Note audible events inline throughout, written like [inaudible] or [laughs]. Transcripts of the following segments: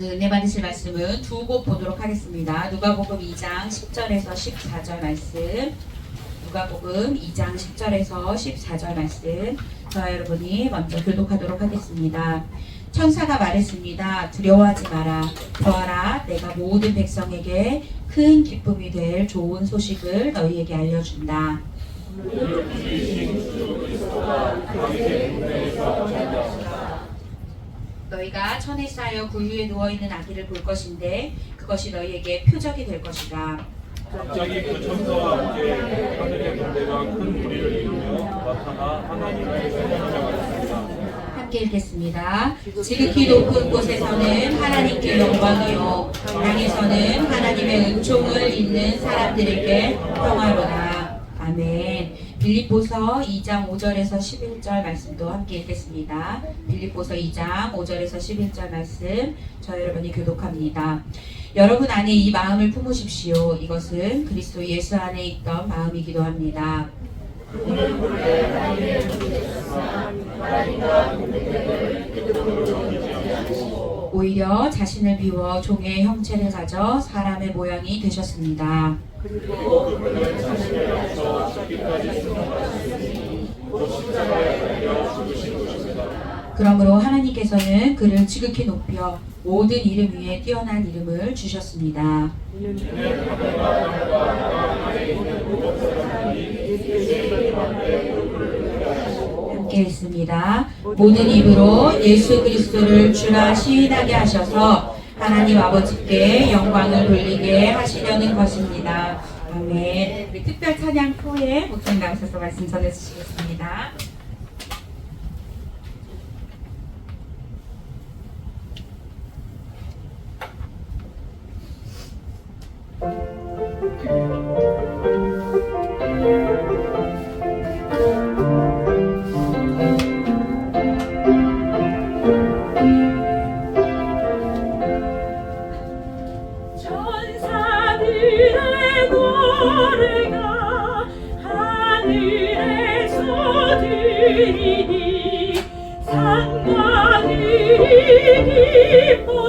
네, 은혜 받으실 말씀은 두 곳 보도록 하겠습니다. 누가복음 2장 10절에서 14절 말씀. 누가복음 2장 10절에서 14절 말씀. 저와 여러분이 먼저 교독하도록 하겠습니다. 천사가 말했습니다. 두려워하지 마라. 보아라, 내가 모든 백성에게 큰 기쁨이 될 좋은 소식을 너희에게 알려준다. 너희가 천에 쌓여 구유에 누워 있는 아기를 볼 것인데 그것이 너희에게 표적이 될 것이다. 갑자기 그 천사와 함께 하늘의 군대가 큰 무리를 이루며 나타나 하나님의 성전을 함께 읽겠습니다. 지극히 높은 곳에서는 하나님께 영광이요 땅에서는 하나님의 은총을 잇는 사람들에게 평화로다. 아멘. 빌립보서 2장 5절에서 11절 말씀도 함께 읽겠습니다. 빌립보서 2장 5절에서 11절 말씀 저 여러분이 교독합니다. 여러분 안에 이 마음을 품으십시오. 이것은 그리스도 예수 안에 있던 마음이기도 합니다. 오히려 자신을 비워 종의 형체를 가져 사람의 모양이 되셨습니다. 그러므로 하나님께서는 그를 지극히 높여 모든 이름 위에 뛰어난 이름을 주셨습니다. 함께 있습니다. 모든 입으로 예수 그리스도를 주라 시인하게 하셔서 하나님 아버지께 영광을 돌리게 하시려는 것입니다. 아멘. 우리 특별 찬양 후에 목사님 나오셔서 말씀 전해주시겠습니다. [laughs] 상관들이 기뻐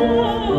영광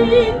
주님